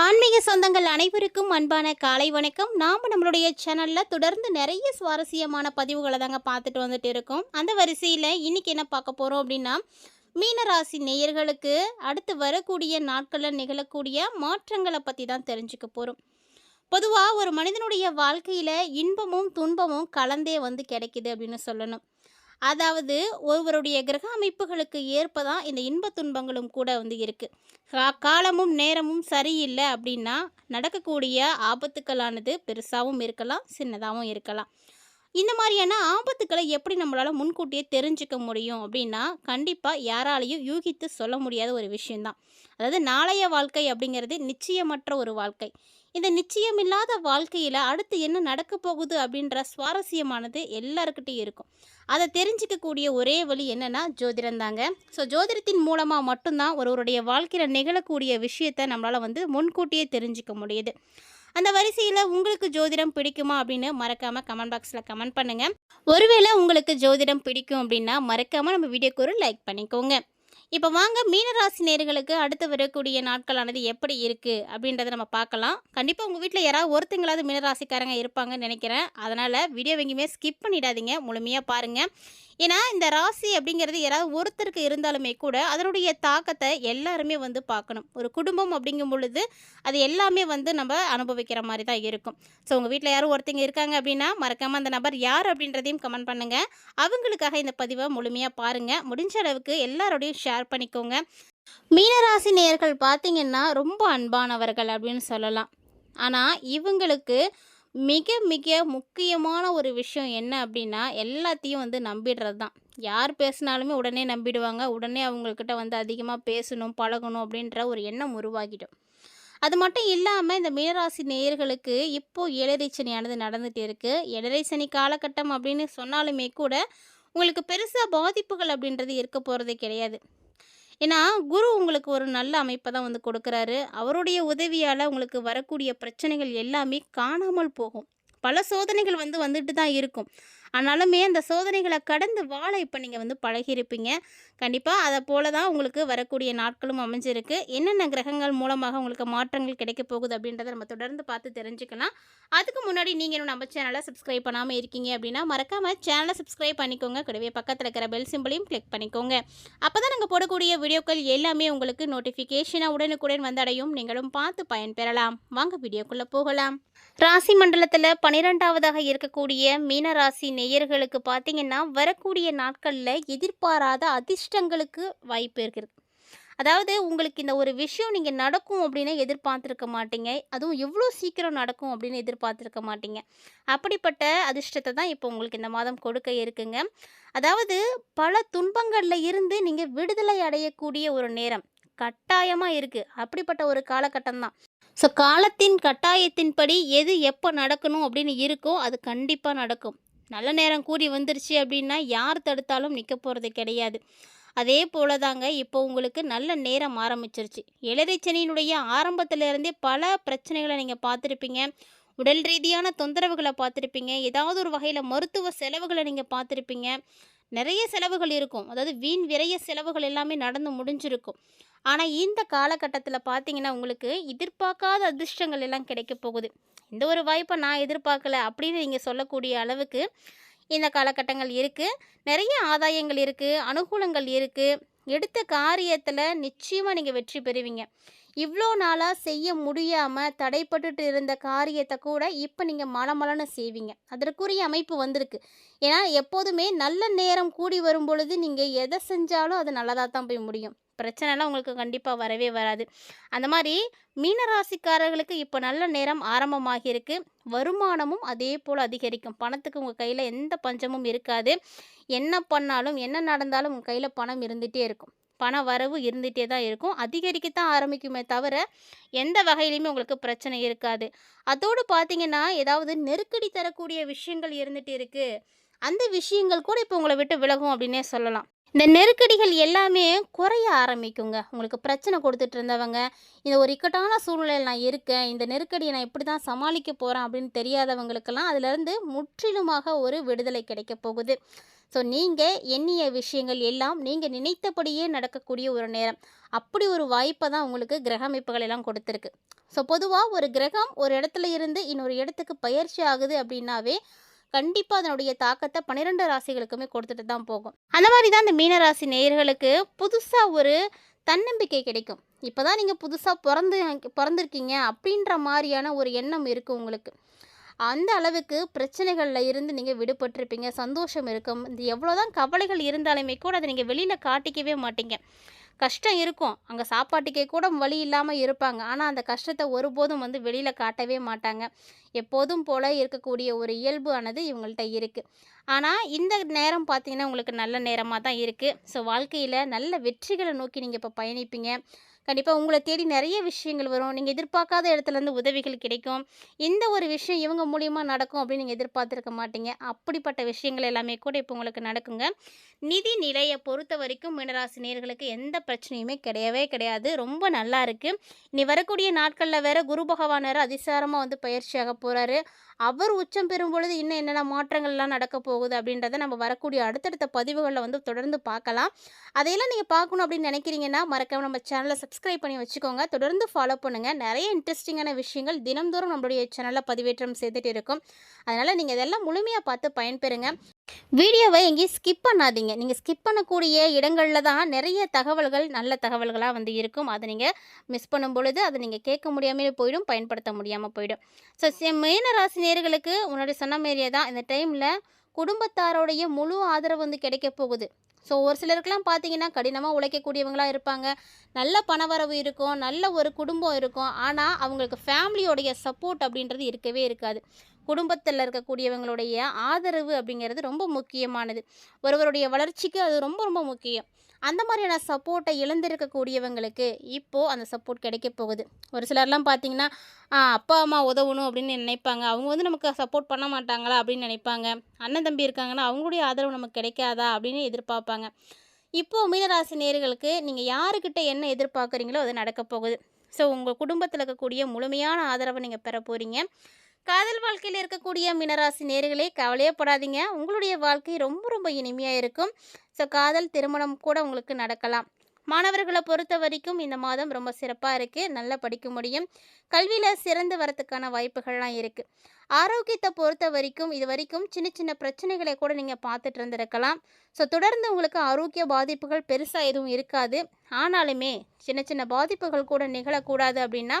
ஆன்மீக சொந்தங்கள் அனைவருக்கும் அன்பான காலை வணக்கம். நாம் நம்மளுடைய சேனலில் தொடர்ந்து நிறைய சுவாரஸ்யமான பதிவுகளை தாங்க பார்த்துட்டு வந்துட்டு இருக்கோம். அந்த வரிசையில் இன்னைக்கு என்ன பார்க்க போகிறோம் அப்படின்னா மீனராசி நேயர்களுக்கு அடுத்து வரக்கூடிய நாட்களில் நிகழக்கூடிய மாற்றங்களை பற்றி தான் தெரிஞ்சுக்க போகிறோம் பொதுவாக ஒரு மனிதனுடைய வாழ்க்கையில் இன்பமும் துன்பமும் கலந்தே வந்து கிடைக்குது அப்படின்னு சொல்லணும். அதாவது ஒருவருடைய கிரக அமைப்புகளுக்கு ஏற்ப தான் இந்த இன்ப துன்பங்களும் கூட வந்து இருக்குது காலமும் நேரமும் சரியில்லை அப்படின்னா நடக்கக்கூடிய ஆபத்துக்களானது பெருசாகவும் இருக்கலாம் சின்னதாகவும் இருக்கலாம். இந்த மாதிரியான ஆபத்துக்களை எப்படி நம்மளால் முன்கூட்டியே தெரிஞ்சுக்க முடியும் அப்படின்னா கண்டிப்பாக யாராலையும் யூகித்து சொல்ல முடியாத ஒரு விஷயந்தான் அதாவது நாளைய வாழ்க்கை அப்படிங்கிறது நிச்சயமற்ற ஒரு வாழ்க்கை. இந்த நிச்சயமில்லாத வாழ்க்கையில் அடுத்து என்ன நடக்க போகுது அப்படின்ற சுவாரஸ்யமானது எல்லாருக்கிட்டையும் இருக்கும். அதை தெரிஞ்சிக்கக்கூடிய ஒரே வழி என்னன்னா ஜோதிடம் தாங்க. ஸோ ஜோதிடத்தின் மூலமாக மட்டும்தான் ஒருவருடைய வாழ்க்கையில் நிகழக்கூடிய விஷயத்தை நம்மளால் வந்து முன்கூட்டியே தெரிஞ்சுக்க முடியுது. அந்த வரிசையில் உங்களுக்கு ஜோதிடம் பிடிக்குமா அப்படின்னு மறக்காமல் கமெண்ட் பாக்ஸில் கமெண்ட் பண்ணுங்கள் ஒருவேளை உங்களுக்கு ஜோதிடம் பிடிக்கும் அப்படின்னா மறக்காமல் நம்ம வீடியோக்கு ஒரு லைக் பண்ணிக்கோங்க. இப்போ வாங்க மீனராசி நேர்களுக்கு அடுத்து வரக்கூடிய நாட்களானது எப்படி இருக்குது அப்படின்றத நம்ம பார்க்கலாம். கண்டிப்பாக உங்கள் வீட்டில் யாராவது ஒருத்தங்களாவது மீனராசிக்காரங்க இருப்பாங்கன்னு நினைக்கிறேன். அதனால் வீடியோ எங்கேயுமே ஸ்கிப் பண்ணிடாதீங்க. முழுமையாக பாருங்கள் ஏன்னா இந்த ராசி அப்படிங்கிறது யாராவது ஒருத்தருக்கு இருந்தாலுமே கூட அதனுடைய தாக்கத்தை எல்லாருமே வந்து பார்க்கணும். ஒரு குடும்பம் அப்படிங்கும் பொழுது அது எல்லாமே வந்து நம்ம அனுபவிக்கிற மாதிரி தான் இருக்கும். ஸோ உங்கள் வீட்டில் யாரும் ஒருத்தங்க இருக்காங்க அப்படின்னா மறக்காமல் அந்த நபர் யார் அப்படின்றதையும் கமெண்ட் பண்ணுங்கள் அவங்களுக்காக இந்த பதிவை முழுமையாக பாருங்கள் முடிஞ்ச அளவுக்கு எல்லாரோடையும் ஷேர் பண்ணிக்கோங்க. மீனராசி நேயர்கள் பார்த்திங்கன்னா ரொம்ப அன்பானவர்கள் அப்படின்னு சொல்லலாம். ஆனால் இவங்களுக்கு மிக மிக முக்கியமான ஒரு விஷயம் என்ன அப்படின்னா எல்லாத்தையும் வந்து நம்பிடுறது தான் யார் பேசினாலுமே உடனே நம்பிடுவாங்க. உடனே அவங்கக்கிட்ட வந்து அதிகமாக பேசணும் பழகணும் அப்படின்ற ஒரு எண்ணம் உருவாகிடும். அது மட்டும் இல்லாமல் இந்த மீனராசி நேயர்களுக்கு இப்போது ஏழரை சனியானது நடந்துகிட்டு இருக்குது ஏழரை சனி காலகட்டம் அப்படின்னு சொன்னாலுமே கூட உங்களுக்கு பெருசாக பாதிப்புகள் அப்படின்றது இருக்க போகிறதே கிடையாது. ஏன்னா குரு உங்களுக்கு ஒரு நல்ல அமைப்பை தான் வந்து கொடுக்குறாரு. அவருடைய உதவியால் உங்களுக்கு வரக்கூடிய பிரச்சனைகள் எல்லாமே காணாமல் போகும். பல சோதனைகள் வந்து வந்துட்டு தான் இருக்கும். ஆனாலுமே அந்த சோதனைகளை கடந்து வாழ இப்போ நீங்கள் வந்து பழகியிருப்பீங்க. கண்டிப்பாக அதை போல தான் உங்களுக்கு வரக்கூடிய நாட்களும் அமைஞ்சிருக்கு. என்னென்ன கிரகங்கள் மூலமாக உங்களுக்கு மாற்றங்கள் கிடைக்க போகுது அப்படின்றத நம்ம தொடர்ந்து பார்த்து தெரிஞ்சுக்கலாம். அதுக்கு முன்னாடி நீங்கள் இன்னும் நம்ம சேனலை சப்ஸ்கிரைப் பண்ணாமல் இருக்கீங்க அப்படின்னா மறக்காமல் சேனலை சப்ஸ்கிரைப் பண்ணிக்கோங்க. கூடவே பக்கத்தில் இருக்கிற பெல் சிம்பிளையும் கிளிக் பண்ணிக்கோங்க. அப்போ தான் நாங்கள் போடக்கூடிய வீடியோக்கள் எல்லாமே உங்களுக்கு நோட்டிஃபிகேஷனாக உடனுக்குடன் வந்தடையும். நீங்களும் பார்த்து பயன்பெறலாம். வாங்க வீடியோக்குள்ளே போகலாம். ராசி மண்டலத்தில் பன்னிரெண்டாவதாக இருக்கக்கூடிய மீனராசி நேயர்களுக்கு பார்த்தீங்கன்னா வரக்கூடிய நாட்களில் எதிர்பாராத அதிர்ஷ்டங்களுக்கு வாய்ப்பு இருக்குது. அதாவது உங்களுக்கு இந்த ஒரு விஷயம் நீங்கள் நடக்கும் அப்படின்னு எதிர்பார்த்துருக்க மாட்டீங்க. அதுவும் எவ்வளோ சீக்கிரம் நடக்கும் அப்படின்னு எதிர்பார்த்துருக்க மாட்டீங்க. அப்படிப்பட்ட அதிர்ஷ்டத்தை தான் இப்போ உங்களுக்கு இந்த மாதம் கொடுக்க இருக்குங்க. அதாவது பல துன்பங்களில் இருந்து நீங்கள் விடுதலை அடையக்கூடிய ஒரு நேரம் கட்டாயமாக இருக்குது அப்படிப்பட்ட ஒரு காலகட்டம் தான். ஸோ காலத்தின் கட்டாயத்தின்படி எது எப்போ நடக்கணும் அப்படின்னு இருக்கோ அது கண்டிப்பாக நடக்கும். நல்ல நேரம் கூடி வந்துருச்சு அப்படின்னா யார் தடுத்தாலும் நிற்க போகிறது கிடையாது. அதே போல தாங்க இப்போ உங்களுக்கு நல்ல நேரம் ஆரம்பிச்சிருச்சு. இளரைச்சனியினுடைய ஆரம்பத்திலேருந்தே பல பிரச்சனைகளை நீங்கள் பார்த்துருப்பீங்க. உடல் ரீதியான தொந்தரவுகளை பார்த்துருப்பீங்க. ஏதாவது ஒரு வகையில் மருத்துவ செலவுகளை நீங்கள் பார்த்துருப்பீங்க. நிறைய செலவுகள் இருக்கும். அதாவது வீண் விரைய செலவுகள் எல்லாமே நடந்து முடிஞ்சிருக்கும். ஆனால் இந்த காலகட்டத்தில் பார்த்தீங்கன்னா உங்களுக்கு எதிர்பார்க்காத அதிர்ஷ்டங்கள் எல்லாம் கிடைக்க போகுது. இந்த ஒரு வாய்ப்பை நான் எதிர்பார்க்கல அப்படின்னு நீங்கள் சொல்லக்கூடிய அளவுக்கு இந்த காலகட்டங்கள் இருக்குது நிறைய ஆதாயங்கள் இருக்குது அனுகூலங்கள் இருக்குது எடுத்த காரியத்தில் நிச்சயமாக நீங்கள் வெற்றி பெறுவீங்க. இவ்வளோ நாளாக செய்ய முடியாமல் தடைப்பட்டுட்டு இருந்த காரியத்தை கூட இப்போ நீங்கள் மலமலன்னு செய்வீங்க. அதற்குரிய அமைப்பு வந்திருக்கு. ஏன்னா எப்போதுமே நல்ல நேரம் கூடி வரும் பொழுது நீங்கள் எதை செஞ்சாலும் அது நல்லதாக தான் போய் முடியும். பிரச்சனைலாம் உங்களுக்கு கண்டிப்பாக வரவே வராது. அந்த மாதிரி மீனராசிக்காரர்களுக்கு இப்போ நல்ல நேரம் ஆரம்பமாகியிருக்கு. வருமானமும் அதே போல் அதிகரிக்கும். பணத்துக்கு உங்கள் கையில் எந்த பஞ்சமும் இருக்காது. என்ன பண்ணாலும் என்ன நடந்தாலும் உங்கள் கையில் பணம் இருந்துகிட்டே இருக்கும். பண வரவு இருந்துகிட்டே தான் இருக்கும். அதிகரிக்கத்தான் ஆரம்பிக்குமே தவிர எந்த வகையிலையுமே உங்களுக்கு பிரச்சனை இருக்காது. அதோடு பார்த்தீங்கன்னா ஏதாவது நெருக்கடி தரக்கூடிய விஷயங்கள் இருந்துகிட்டு இருக்குது அந்த விஷயங்கள் கூட இப்போ உங்களை விட்டு விலகும் அப்படின்னே சொல்லலாம். இந்த நெருக்கடிகள் எல்லாமே குறைய ஆரம்பிக்குங்க. உங்களுக்கு பிரச்சனை கொடுத்துட்டு இருந்தவங்க இந்த ஒரு இக்கட்டான சூழ்நிலையில் நான் இருக்கேன் இந்த நெருக்கடியை நான் இப்படி தான் சமாளிக்க போகிறேன் அப்படின்னு தெரியாதவங்களுக்கெல்லாம் அதிலிருந்து முற்றிலுமாக ஒரு விடுதலை கிடைக்க போகுது. ஸோ நீங்கள் எண்ணிய விஷயங்கள் எல்லாம் நீங்கள் நினைத்தபடியே நடக்கக்கூடிய ஒரு நேரம். அப்படி ஒரு வாய்ப்பை தான் உங்களுக்கு கிரக அமைப்புகள் எல்லாம் கொடுத்துருக்கு. ஸோ பொதுவாக ஒரு கிரகம் ஒரு இடத்துல இருந்து இன்னொரு இடத்துக்கு பயிற்சி ஆகுது அப்படின்னாவே கண்டிப்பாக அதனுடைய தாக்கத்தை பன்னிரெண்டு ராசிகளுக்குமே கொடுத்துட்டு தான் போகும். அந்த மாதிரி தான் இந்த மீனராசி நேயர்களுக்கு புதுசாக ஒரு தன்னம்பிக்கை கிடைக்கும். இப்போ தான் நீங்கள் புதுசாக பிறந்து பிறந்திருக்கீங்க அப்படின்ற மாதிரியான ஒரு எண்ணம் இருக்குது உங்களுக்கு. அந்த அளவுக்கு பிரச்சனைகளில் இருந்து நீங்கள் விடுபட்டிருப்பீங்க. சந்தோஷம் இருக்கும். இது எவ்வளோதான் கவலைகள் இருந்தாலுமே கூட அதை நீங்கள் வெளியில் காட்டிக்கவே மாட்டீங்க. கஷ்டம் இருக்கும். அங்கே சாப்பாட்டுக்கே கூட வழி இல்லாமல் இருப்பாங்க. ஆனால் அந்த கஷ்டத்தை ஒருபோதும் வந்து வெளியில் காட்டவே மாட்டாங்க. எப்போதும் போல் இருக்கக்கூடிய ஒரு இயல்பு ஆனது இவங்கள்ட்ட இருக்குது ஆனால் இந்த நேரம் பார்த்தீங்கன்னா உங்களுக்கு நல்ல நேரமாக தான் இருக்குது ஸோ வாழ்க்கையில் நல்ல வெற்றிகளை நோக்கி நீங்கள் இப்போ பயணிப்பீங்க. கண்டிப்பாக உங்களை தேடி நிறைய விஷயங்கள் வரும். நீங்கள் எதிர்பார்க்காத இடத்துலேருந்து உதவிகள் கிடைக்கும். இந்த ஒரு விஷயம் இவங்க மூலியமாக நடக்கும் அப்படின்னு நீங்கள் எதிர்பார்த்துருக்க மாட்டீங்க. அப்படிப்பட்ட விஷயங்கள் எல்லாமே கூட இப்போ உங்களுக்கு நடக்குங்க. நிதி நிலையை பொறுத்த வரைக்கும் மீனராசி நேர்களுக்கு எந்த பிரச்சனையுமே கிடையவே கிடையாது. ரொம்ப நல்லா இருக்குது இனி வரக்கூடிய நாட்களில் வேறு குரு பகவான் வேறு அதிசாரமாக வந்து பயிற்சியாக போகிறாரு அவர் உச்சம் பெறும் பொழுது இன்னும் என்னென்ன மாற்றங்கள்லாம் நடக்க போகுது அப்படின்றத நம்ம வரக்கூடிய அடுத்தடுத்த பதிவுகளில் வந்து தொடர்ந்து பார்க்கலாம். அதையெல்லாம் நீங்கள் பார்க்கணும் அப்படின்னு நினைக்கிறீங்கன்னா மறக்காம நம்ம சேனலை சப்ஸ்கிரைப் பண்ணி வச்சுக்கோங்க. தொடர்ந்து ஃபாலோ பண்ணுங்கள் நிறைய இன்ட்ரெஸ்டிங்கான விஷயங்கள் தினம்தோறும் நம்மளுடைய சேனலில் பதிவேற்றம் செய்துட்டு இருக்கும். அதனால் நீங்கள் இதெல்லாம் முழுமையாக பார்த்து பயன்பெறுங்க. வீடியோவை எங்கேயும் ஸ்கிப் பண்ணாதீங்க. நீங்கள் ஸ்கிப் பண்ணக்கூடிய இடங்களில் தான் நிறைய தகவல்கள் நல்ல தகவல்களாக வந்து இருக்கும். அதை நீங்கள் மிஸ் பண்ணும் பொழுது அதை நீங்கள் கேட்க முடியாமல் போயிடும் பயன்படுத்த முடியாமல் போயிடும். ஸோ மீன ராசி நேர்களுக்கு முன்னாடி சொன்ன மாரியே தான் இந்த டைமில் குடும்பத்தாரோடைய முழு ஆதரவு வந்து கிடைக்க போகுது. ஸோ ஒரு சிலருக்குலாம் பார்த்தீங்கன்னா கடினமாக உழைக்கக்கூடியவங்களாக இருப்பாங்க. நல்ல பணவரவு இருக்கும் நல்ல ஒரு குடும்பம் இருக்கும். ஆனால் அவங்களுக்கு ஃபேமிலியோடைய சப்போர்ட் அப்படின்றது இருக்கவே இருக்காது. குடும்பத்தில் இருக்கக்கூடியவங்களுடைய ஆதரவு அப்படிங்கிறது ரொம்ப முக்கியமானது. ஒருவருடைய வளர்ச்சிக்கு அது ரொம்ப ரொம்ப முக்கியம். அந்த மாதிரியான சப்போர்ட்டை இழந்திருக்கக்கூடியவங்களுக்கு இப்போது அந்த சப்போர்ட் கிடைக்க போகுது. ஒரு சிலர்லாம் பார்த்தீங்கன்னா அப்பா அம்மா உதவணும் அப்படின்னு நினைப்பாங்க. அவங்க வந்து நமக்கு சப்போர்ட் பண்ண மாட்டாங்களா அப்படின்னு நினைப்பாங்க. அண்ணன் தம்பி இருக்காங்கன்னா அவங்களுடைய ஆதரவு நமக்கு கிடைக்காதா அப்படின்னு எதிர்பார்ப்பாங்க. இப்போது மீனராசி நேர்களுக்கு நீங்கள் யாருக்கிட்ட என்ன எதிர்பார்க்குறீங்களோ அது நடக்க போகுது. ஸோ உங்கள் குடும்பத்தில் இருக்கக்கூடிய முழுமையான ஆதரவை நீங்கள் பெற போகிறீங்க காதல் வாழ்க்கையில் இருக்கக்கூடிய மினராசி நேர்களே கவலையே படாதீங்க உங்களுடைய வாழ்க்கை ரொம்ப ரொம்ப இனிமையாக இருக்கும். ஸோ காதல் திருமணம் கூட உங்களுக்கு நடக்கலாம். மாணவர்களை பொறுத்த வரைக்கும் இந்த மாதம் ரொம்ப சிறப்பாக இருக்குது நல்லா படிக்க முடியும். கல்வியில் சிறந்து வரத்துக்கான வாய்ப்புகள்லாம் இருக்குது ஆரோக்கியத்தை பொறுத்த வரைக்கும் இது வரைக்கும் சின்ன சின்ன பிரச்சனைகளை கூட நீங்கள் பார்த்துட்டு இருந்திருக்கலாம். ஸோ தொடர்ந்து உங்களுக்கு ஆரோக்கிய பாதிப்புகள் பெருசாக எதுவும் இருக்காது. ஆனாலுமே சின்ன சின்ன பாதிப்புகள் கூட நிகழக்கூடாது அப்படின்னா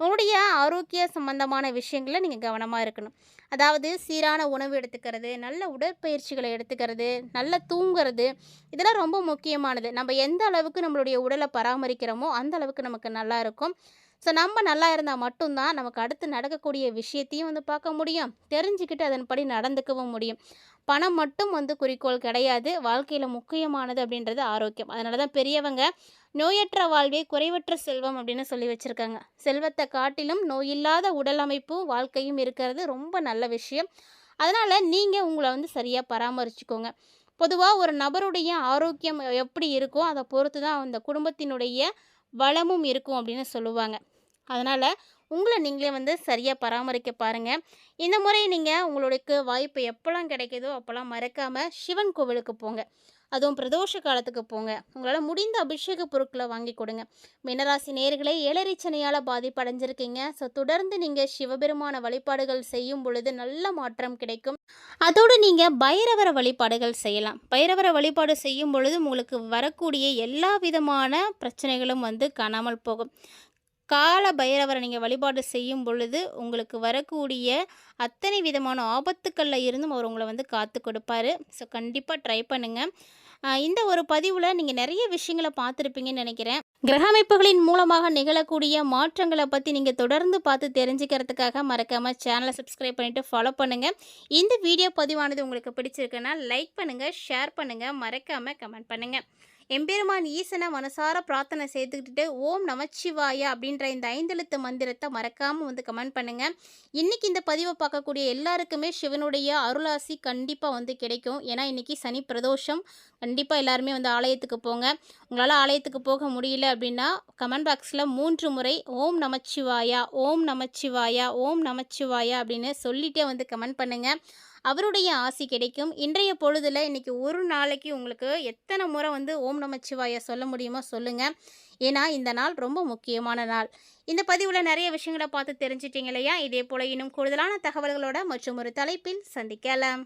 உங்களுடைய ஆரோக்கிய சம்பந்தமான விஷயங்களில் நீங்கள் கவனமாக இருக்கணும். அதாவது சீரான உணவு எடுத்துக்கிறது நல்ல உடற்பயிற்சிகளை எடுத்துக்கிறது நல்லா தூங்குறது இதெல்லாம் ரொம்ப முக்கியமானது. நம்ம எந்த அளவுக்கு நம்மளுடைய உடலை பராமரிக்கிறோமோ அந்த அளவுக்கு நமக்கு நல்லா இருக்கும். ஸோ நம்ம நல்லா இருந்தால் மட்டும்தான் நமக்கு அடுத்து நடக்கக்கூடிய விஷயத்தையும் வந்து பார்க்க முடியும். தெரிஞ்சுக்கிட்டு அதன்படி நடந்துக்கவும் முடியும். பணம் மட்டும் வந்து குறிக்கோள் கிடையாது. வாழ்க்கையில் முக்கியமானது அப்படின்றது ஆரோக்கியம். அதனால தான் பெரியவங்க நோயற்ற வாழ்வே குறைவற்ற செல்வம் அப்படின்னு சொல்லி வச்சுருக்காங்க. செல்வத்தை காட்டிலும் நோயில்லாத உடல் அமைப்பும் வாழ்க்கையும் இருக்கிறது ரொம்ப நல்ல விஷயம். அதனால் நீங்கள் உங்களை வந்து சரியாக பராமரிச்சுக்கோங்க. பொதுவாக ஒரு நபருடைய ஆரோக்கியம் எப்படி இருக்கோ அதை பொறுத்து தான் அந்த குடும்பத்தினுடைய வளமும் இருக்கும் அப்படின்னு சொல்லுவாங்க. அதனால் உங்களை நீங்களே வந்து சரியாக பராமரிக்க பாருங்கள் இந்த முறை நீங்கள் உங்களுக்கு வாய்ப்பு எப்போல்லாம் கிடைக்குதோ அப்போல்லாம் மறக்காமல் சிவன் கோவிலுக்கு போங்க. அதுவும் பிரதோஷ காலத்துக்கு போங்க. உங்களால் முடிந்த அபிஷேக பொருட்களை வாங்கி கொடுங்க. மினராசி நேர்களே ஏழரை சனியால் பாதிப்படைஞ்சிருக்கீங்க. ஸோ தொடர்ந்து நீங்கள் சிவபெருமான வழிபாடுகள் செய்யும் பொழுது நல்ல மாற்றம் கிடைக்கும். அதோடு நீங்கள் பைரவர வழிபாடுகள் செய்யலாம். பைரவர வழிபாடு செய்யும் பொழுது உங்களுக்கு வரக்கூடிய எல்லா விதமான பிரச்சனைகளும் வந்து காணாமல் போகும். கால பைரவரை நீங்கள் வழிபாடு செய்யும் பொழுது உங்களுக்கு வரக்கூடிய அத்தனை விதமான ஆபத்துக்களில் இருந்தும் அவர் உங்களை வந்து காத்து கொடுப்பாரு. ஸோ கண்டிப்பாக ட்ரை பண்ணுங்கள் இந்த ஒரு பதிவில் நீங்கள் நிறைய விஷயங்களை பார்த்துருப்பீங்கன்னு நினைக்கிறேன். கிரக அமைப்புகளின் மூலமாக நிகழக்கூடிய மாற்றங்களை பற்றி நீங்கள் தொடர்ந்து பார்த்து தெரிஞ்சுக்கிறதுக்காக மறக்காமல் சேனலை சப்ஸ்கிரைப் பண்ணிவிட்டு ஃபாலோ பண்ணுங்கள் இந்த வீடியோ பதிவானது உங்களுக்கு பிடிச்சிருக்குன்னா லைக் பண்ணுங்கள் ஷேர் பண்ணுங்கள் மறக்காமல் கமெண்ட் பண்ணுங்கள் எம்பெருமான் ஈசனை மனசார பிரார்த்தனை செய்துக்கிட்டு ஓம் நமச்சிவாயா அப்படின்ற இந்த ஐந்தெழுத்து மந்திரத்தை மறக்காமல் வந்து கமெண்ட் பண்ணுங்கள் இன்றைக்கி இந்த பதிவை பார்க்கக்கூடிய எல்லாருக்குமே சிவனுடைய அருளாசி கண்டிப்பாக வந்து கிடைக்கும். ஏன்னா இன்றைக்கி சனி பிரதோஷம். கண்டிப்பாக எல்லாருமே வந்து ஆலயத்துக்கு போங்க. உங்களால் ஆலயத்துக்கு போக முடியல அப்படின்னா கமெண்ட் பாக்ஸில் மூன்று முறை ஓம் நமச்சிவாயா ஓம் நமச்சிவாயா ஓம் நமச்சிவாயா அப்படின்னு சொல்லிகிட்டே வந்து கமெண்ட் பண்ணுங்கள் அவருடைய ஆசி கிடைக்கும். இன்றைய பொழுதில் இன்றைக்கி ஒரு நாளைக்கு உங்களுக்கு எத்தனை முறை வந்து ஓம் நமச்சிவாய சொல்ல முடியுமோ சொல்லுங்கள் ஏன்னா இந்த நாள் ரொம்ப முக்கியமான நாள். இந்த பதிவில் நிறைய விஷயங்களை பார்த்து தெரிஞ்சிட்டிங்க இல்லையா? இதே போல் இன்னும் கூடுதலான தகவல்களோட மற்றும் ஒரு தலைப்பில் சந்திக்கலாம்.